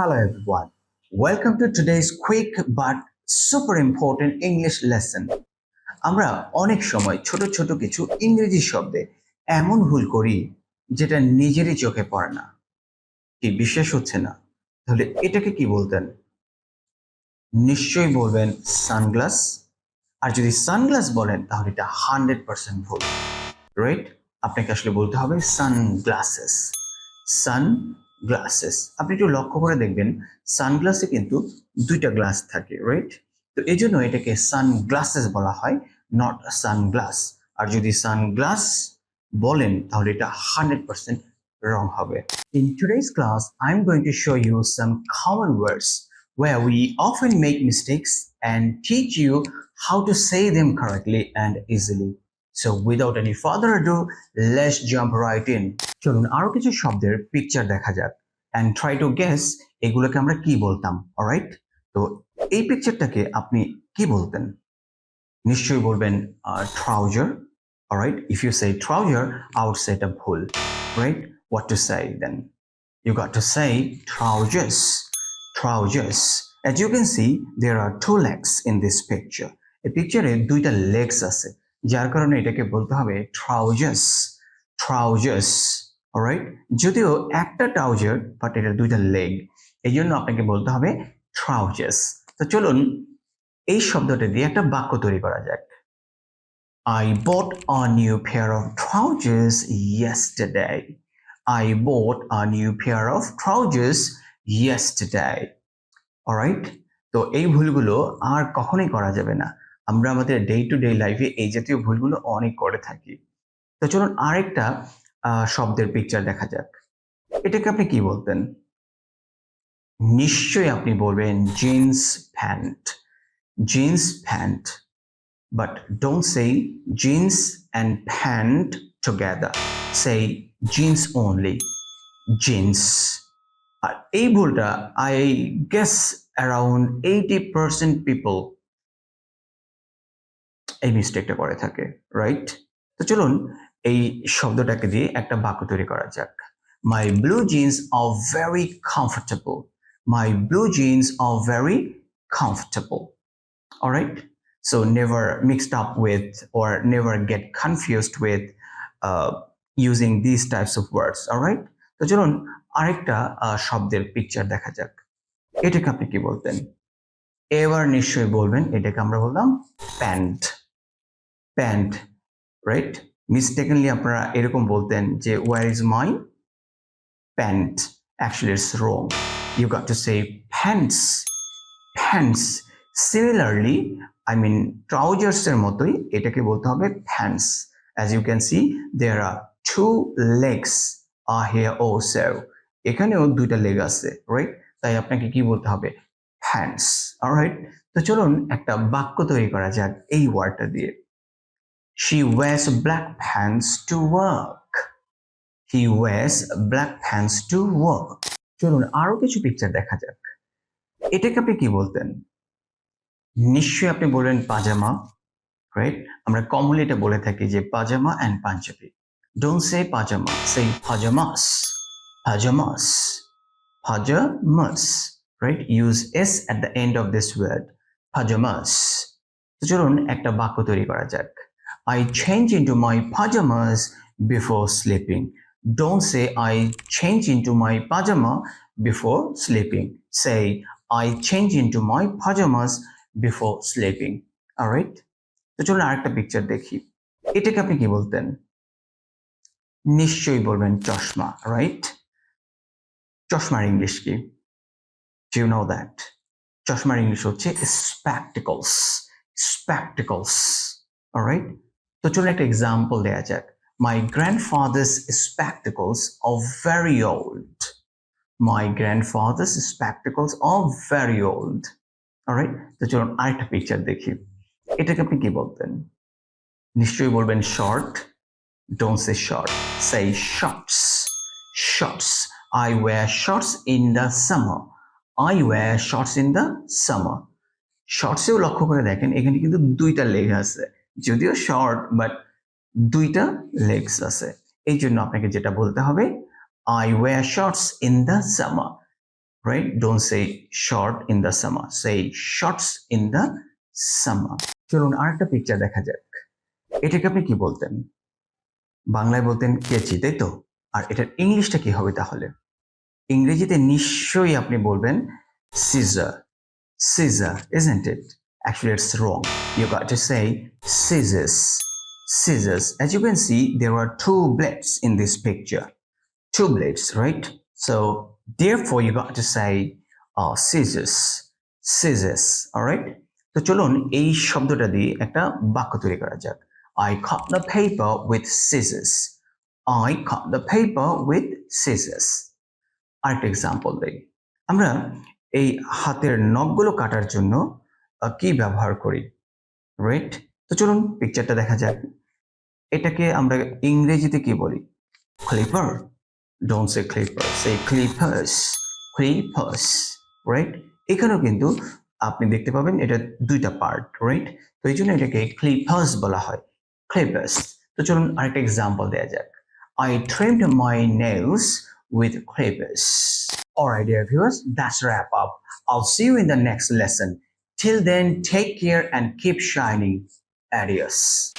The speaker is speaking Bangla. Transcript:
Hello, everyone. Welcome to today's quick but super important English lesson. আমরা অনেক সময় ছোট ছোট কিছু ইংরেজি শব্দে এমন ভুল করি যেটা নিজেরই চোখে পড়ে না। কি বিশ্বাস হচ্ছে না? তাহলে এটাকে কি বলতেন? নিশ্চয়ই বলবেন সানগ্লাস। আর যদি সানগ্লাস বলেন, তাহলে এটা হান্ড্রেড পার্সেন্ট ভুল। রাইট আপনাকে আসলে বলতে হবে সানগ্লাসেস। সান গ্লাসেস আপনি একটু লক্ষ্য করে দেখবেন সানগ্লাসে কিন্তু দুইটা গ্লাস থাকে রাইট তো এই জন্য এটাকে সানগ্লাসেস বলা হয় নট সানগ্লাস আর যদি সানগ্লাস বলেন তাহলে এটা হান্ড্রেড পার্সেন্ট রং হবে in today's class I am going to show you some common words where we often make mistakes and teach you how to say them correctly and easily. So without any further ado, let's jump right in. চলুন আরও কিছু শব্দের পিকচার দেখা যাক অ্যান্ড ট্রাই টু গেস এগুলোকে আমরা কি বলতাম অলরাইট তো এই পিকচারটাকে আপনি কি বলতেন? নিশ্চয়ই বলবেন trouser alright if you say trouser out সে ভুল right what to say then you got to say trousers trousers. As you can see, there are two legs in this picture. এই পিকচারে দুইটা লেগস আছে, যার কারণে এটাকে বলতে হবে ট্রাউজার্স ট্রাউজার্স অলরাইট যদিও একটা ট্রাউজার বাট এটা দুইটা লেগ এই জন্য আপনাকে বলতে হবে ট্রাউজার্স তো চলুন, এই শব্দটা দিয়ে একটা বাক্য তৈরি করা যাক I bought a new pair of trousers yesterday. I bought a new pair of trousers yesterday. Alright? তো এই ভুলগুলো আর কখনোই করা যাবে না আমরা আমাদের ডে টু ডে লাইফে এই জাতীয় ভুলগুলো অনেক করে থাকি তো চলুন আরেকটা শব্দের পিকচার দেখা যাক। এটাকে আপনি কি বলতেন? নিশ্চয়ই আপনি বলবেন jeans pant jeans pant but don't say jeans and pant together say jeans only jeans আর এই ভুলটা I guess around eighty percent people এই মিস্টেকটা করে থাকে রাইট তো চলুন এই শব্দটাকে দিয়ে একটা বাক্য তৈরি করা যাক। My blue jeans are very comfortable my blue jeans are very comfortable so never mixed up with or never get confused with uh, using these types of words. Alright তো চলুন আরেকটা শব্দের পিকচার দেখা যাক। এটাকে আপনি কি বলতেন? এবার নিশ্চয়ই বলবেন এটাকে আমরা বললাম প্যান্ট। প্যান্ট রাইট মিস্টেকেনলি আপনারা এরকম বলতেন যে where is my pant actually it's wrong you got to say pants pants similarly I mean ট্রাউজার্সের মতোই এটাকে বলতে হবে pants as you can see there are two legs are here O sir এখানেও দুইটা লেগ আছে রাইট তাই আপনাকে কি বলতে হবে? প্যান্টস রাইট তো চলুন একটা বাক্য তৈরি করা যাক এই ওয়ার্ডটা দিয়ে। She wears black pants to work. He wears black pants to work. চলুন আরও কিছু পিকচার দেখা যাক। এটাকে আপনি কি বলতেন? নিশ্চয়ই আপনি বললেন পাজামা রাইট আমরা কমনলি এটা বলে থাকি যে pyjama and panjabi. Don't say pyjama say pyjamas pyjamas pyjamas right use S at the end of this word pyjamas তো চলুন একটা বাক্য তৈরি করা যাক। I change into my pajamas before sleeping. Don't say I change into my pajama before sleeping. Say I change into my pajamas before sleeping. Alright? তো চলুন আরেকটা পিকচার দেখি এটাকে আপনি কি বলতেন নিশ্চয়ই বলবেন চশমা রাইট চশমার ইংলিশ কি ডু নো দ্যাট চশমার ইংলিশ হচ্ছে স্প্যাকটিকলস স্প্যাকটিকলস alright তো চলুন একটা এক্সাম্পল দেওয়া যাক। My grandfather's spectacles are very old my grandfather's spectacles are very old alright তো চলুন আরেকটা পিকচার দেখি। এটাকে আপনি কি বলতেন নিশ্চয়ই বলবেন short don't say short say shorts shorts I wear shorts in the summer I wear shorts in the summer শর্টসেও লক্ষ্য করে দেখেন, এখানে কিন্তু দুইটা লেগ আছে। যদিও শর্ট বাট দুইটা লেগস আছে। এই জন্য আপনাকে যেটা বলতে হবে I wear shorts in the summer right don't say short in the summer, say shorts in the summer চলুন আরেকটা পিকচার দেখা যাক। এটাকে আপনি কি বলতেন? বাংলায় বলতেন কেচি তাই তো? আর এটার ইংলিশটা কি হবে তাহলে? ইংরেজিতে নিশ্চয়ই আপনি বলবেন scissor scissor isn't it? Actually it's wrong you got to say scissors scissors as you can see there are two blades in this picture two blades right so therefore you got to say uh, scissors scissors all right তো চলুন এই শব্দটা দিয়ে একটা বাক্য তৈরি করা যাক I cut the paper with scissors. I cut the paper with scissors. আরেকটা এক্সাম্পল দেই আমরা এই হাতের নখগুলো কাটার জন্য কি ব্যবহার করি? রাইট তো চলুন পিকচারটা দেখা যাক। এটাকে আমরা ইংরেজিতে কি বলি? Clipper don't say clipper say clippers clippers right এখানেও কিন্তু আপনি দেখতে পাবেন এটা দুইটা পার্ট রাইট তো এই জন্য এটাকে ক্লিপার্স বলা হয়। ক্লিপার্স তো চলুন আরেকটা এক্সাম্পল দেওয়া যাক। I trimmed my nails with clippers. Alright, dear viewers, that's wrap up. I'll see you in the next lesson. Till then, take care and keep shining. Adios.